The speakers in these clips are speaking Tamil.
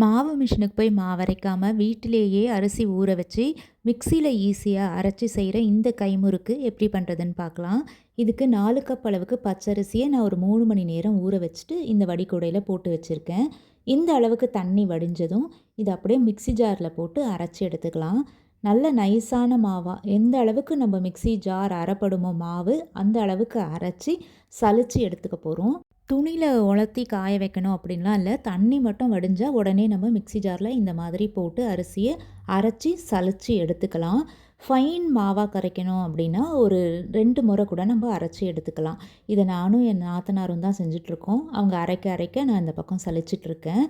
மாவு மிஷினுக்கு போய் மாவரைக்காமல் வீட்டிலேயே அரிசி ஊற வச்சு மிக்சியில் ஈஸியாக அரைச்சி செய்கிற இந்த கைமுறுக்கு எப்படி பண்ணுறதுன்னு பார்க்கலாம். இதுக்கு நாலு கப் அளவுக்கு பச்சரிசியை நான் ஒரு மூணு மணி நேரம் ஊற வச்சுட்டு இந்த வடிகூடையில் போட்டு வச்சுருக்கேன். இந்த அளவுக்கு தண்ணி வடிஞ்சதும் இதை அப்படியே மிக்சி ஜாரில் போட்டு அரைச்சி எடுத்துக்கலாம். நல்ல நைஸான மாவாக எந்த அளவுக்கு நம்ம மிக்சி ஜார் அரைப்படுமோ மாவு அந்த அளவுக்கு அரைச்சி சலிச்சு எடுத்துக்க போகிறோம் துணியில் உலர்த்தி காய வைக்கணும் அப்படின்லாம் இல்லை. தண்ணி மட்டும் வடிஞ்சால் உடனே நம்ம மிக்சி ஜாரில் இந்த மாதிரி போட்டு அரிசியை அரைச்சி சலிச்சு எடுத்துக்கலாம். ஃபைன் மாவாக கரைக்கணும் அப்படின்னா ஒரு ரெண்டு முறை கூட நம்ம அரைச்சி எடுத்துக்கலாம். இதை நானும் என் நாத்தனாரும் தான் செஞ்சிட்ருக்கோம் அவங்க அரைக்க அரைக்க நான் இந்த பக்கம் சலிச்சிட்ருக்கேன்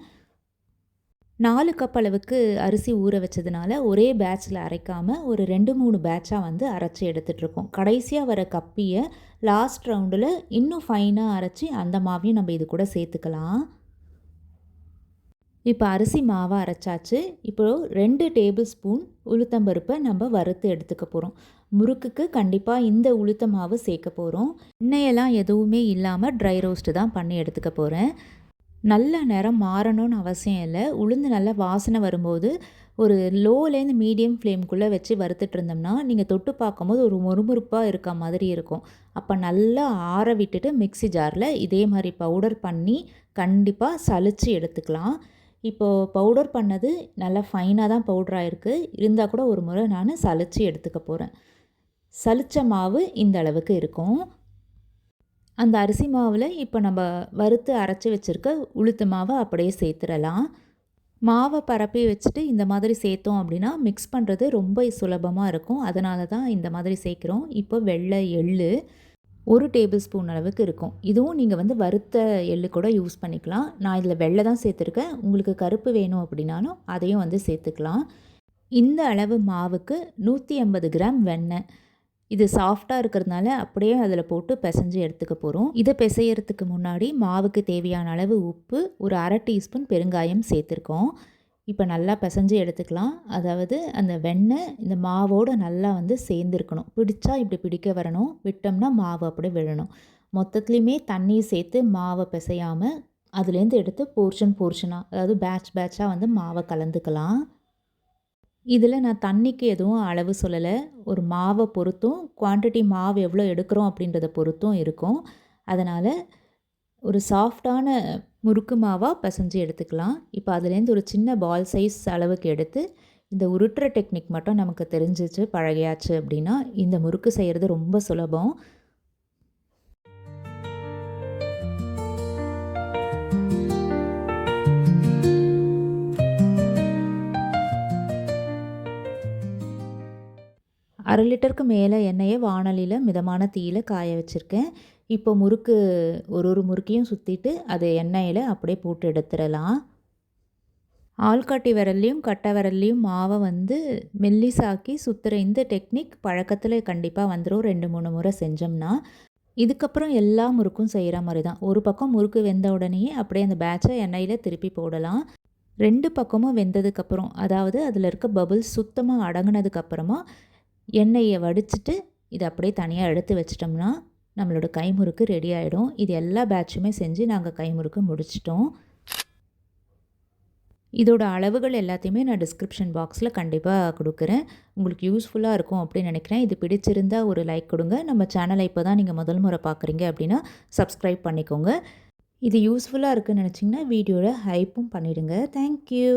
நாலு கப் அளவுக்கு அரிசி ஊற வச்சதுனால ஒரே பேட்சில் அரைக்காமல் ஒரு ரெண்டு மூணு பேட்சாக வந்து அரைச்சி எடுத்துகிட்ருக்கோம் கடைசியாக வர கப்பியை லாஸ்ட் ரவுண்டில் இன்னும் ஃபைனாக அரைச்சி அந்த மாவையும் நம்ம இது கூட சேர்த்துக்கலாம். இப்போ அரிசி மாவை அரைச்சாச்சு. இப்போது ரெண்டு டேபிள் ஸ்பூன் உளுத்தம்பருப்பை நம்ம வறுத்து எடுத்துக்க போகிறோம் முறுக்குக்கு கண்டிப்பாக இந்த உளுத்த மாவு சேர்க்க போகிறோம் எண்ணெயெல்லாம் எதுவுமே இல்லாமல் ட்ரை ரோஸ்ட்டு தான் பண்ணி எடுத்துக்க போகிறேன் நல்ல நிறம் மாறணும்னு அவசியம் இல்லை. உளுந்து நல்லா வாசனை வரும்போது ஒரு லோலேருந்து மீடியம் ஃப்ளேம்குள்ளே வச்சு வறுத்துட்டு இருந்தோம்னா நீங்கள் தொட்டு பார்க்கும்போது ஒரு முறுமுறுப்பாக இருக்க மாதிரி இருக்கும். அப்போ நல்லா ஆற விட்டுட்டு மிக்சி ஜாரில் இதே மாதிரி பவுடர் பண்ணி கண்டிப்பாக சளிச்சு எடுத்துக்கலாம். இப்போது பவுடர் பண்ணது நல்லா ஃபைனாக தான் பவுடராக இருக்குது இருந்தால் கூட ஒரு முறை நான் சளிச்சு எடுத்துக்க போகிறேன் சளிச்ச மாவு இந்த அளவுக்கு இருக்கும். அந்த அரிசி மாவில் இப்போ நம்ம வறுத்து அரைச்சி வச்சுருக்க உளுத்து மாவை அப்படியே சேர்த்துடலாம். மாவை பரப்பி வச்சுட்டு இந்த மாதிரி சேர்த்தோம் அப்படின்னா மிக்ஸ் பண்ணுறது ரொம்ப சுலபமாக இருக்கும். அதனால தான் இந்த மாதிரி சேர்க்குறோம். இப்போ வெள்ளை எள்ளு ஒரு டேபிள் ஸ்பூன் அளவுக்கு இருக்கும். இதுவும் நீங்கள் வந்து வறுத்த எள்ளு கூட யூஸ் பண்ணிக்கலாம். நான் இதில் வெள்ளை தான் சேர்த்துருக்கேன். உங்களுக்கு கருப்பு வேணும் அப்படின்னாலும் அதையும் வந்து சேர்த்துக்கலாம். இந்த அளவு மாவுக்கு நூற்றி ஐம்பது கிராம் வெண்ணெய். இது சாஃப்டாக இருக்கிறதுனால அப்படியே அதில் போட்டு பிசைஞ்சு எடுத்துக்க போகிறோம் இதை பிசையறதுக்கு முன்னாடி மாவுக்கு தேவையான அளவு உப்பு ஒரு அரை டீஸ்பூன் பெருங்காயம் சேர்த்துருக்கோம். இப்போ நல்லா பிசைஞ்சு எடுத்துக்கலாம். அதாவது அந்த வெண்ணெய் இந்த மாவோடு நல்லா வந்து சேர்ந்துருக்கணும். பிடிச்சா இப்படி பிடிக்க வரணும். விட்டோம்னா மாவு அப்படியே விழணும். மொத்தத்துலேயுமே தண்ணி சேர்த்து மாவை பிசையாமல் அதுலேருந்து எடுத்து போர்ஷன் போர்ஷனாக அதாவது பேட்ச் பேட்சாக வந்து மாவை கலந்துக்கலாம். இதில் நான் தண்ணிக்கு எதுவும் அளவு சொல்லலை. ஒரு மாவை பொறுத்தும் குவான்டிட்டி மாவு எவ்வளோ எடுக்கிறோம் அப்படின்றத பொறுத்தும் இருக்கும். அதனால் ஒரு சாஃப்டான முறுக்கு மாவாக பிசைஞ்சு எடுத்துக்கலாம். இப்போ அதுலேருந்து ஒரு சின்ன பால் சைஸ் அளவுக்கு எடுத்து இந்த உருட்டுற டெக்னிக் மட்டும் நமக்கு தெரிஞ்சிச்சு பழகியாச்சு அப்படின்னா இந்த முறுக்கு செய்கிறது ரொம்ப சுலபம். அரை லிட்டருக்கு மேலே எண்ணெயை வானலியில் மிதமான தீயில் காய வச்சுருக்கேன். இப்போ முறுக்கு ஒரு ஒரு முறுக்கையும் சுற்றிட்டு அதை எண்ணெயில் அப்படியே போட்டு எடுத்துடலாம். ஆள்காட்டி விரல்லையும் கட்டை விரல்லையும் மாவை வந்து மெல்லிசாக்கி சுற்றுற இந்த டெக்னிக் பழக்கத்தில் கண்டிப்பாக வந்துடும் ரெண்டு மூணு முறை செஞ்சோம்னா இதுக்கப்புறம் எல்லா முறுக்கும் செய்கிற மாதிரி தான் ஒரு பக்கம் முறுக்கு வெந்த உடனேயே அப்படியே அந்த பேட்சை எண்ணெயில் திருப்பி போடலாம். ரெண்டு பக்கமும் வெந்ததுக்கப்புறம் அதாவது அதில் இருக்க பபுள்ஸ் சுத்தமாக அடங்கினதுக்கப்புறமா எண்ணெயை வடிச்சிட்டு இதை அப்படியே தனியாக எடுத்து வச்சிட்டோம்னா நம்மளோட கைமுறுக்கு ரெடி ஆகிடும் இது எல்லா பேட்சுமே செஞ்சு நாங்கள் கைமுறுக்கு முடிச்சிட்டோம். இதோட அளவுகள் எல்லாத்தையுமே நான் டிஸ்கிரிப்ஷன் பாக்ஸில் கண்டிப்பாக கொடுக்குறேன். உங்களுக்கு யூஸ்ஃபுல்லாக இருக்கும் அப்படின்னு நினைக்கிறேன். இது பிடிச்சிருந்தால் ஒரு லைக் கொடுங்க. நம்ம சேனலை இப்போ தான் நீங்கள் முதல் முறை பார்க்குறீங்க அப்படின்னா சப்ஸ்கிரைப் பண்ணிக்கோங்க. இது யூஸ்ஃபுல்லாக இருக்குதுன்னு நினச்சிங்கன்னா வீடியோவில் ஹைப்பும் பண்ணிவிடுங்க தேங்க்யூ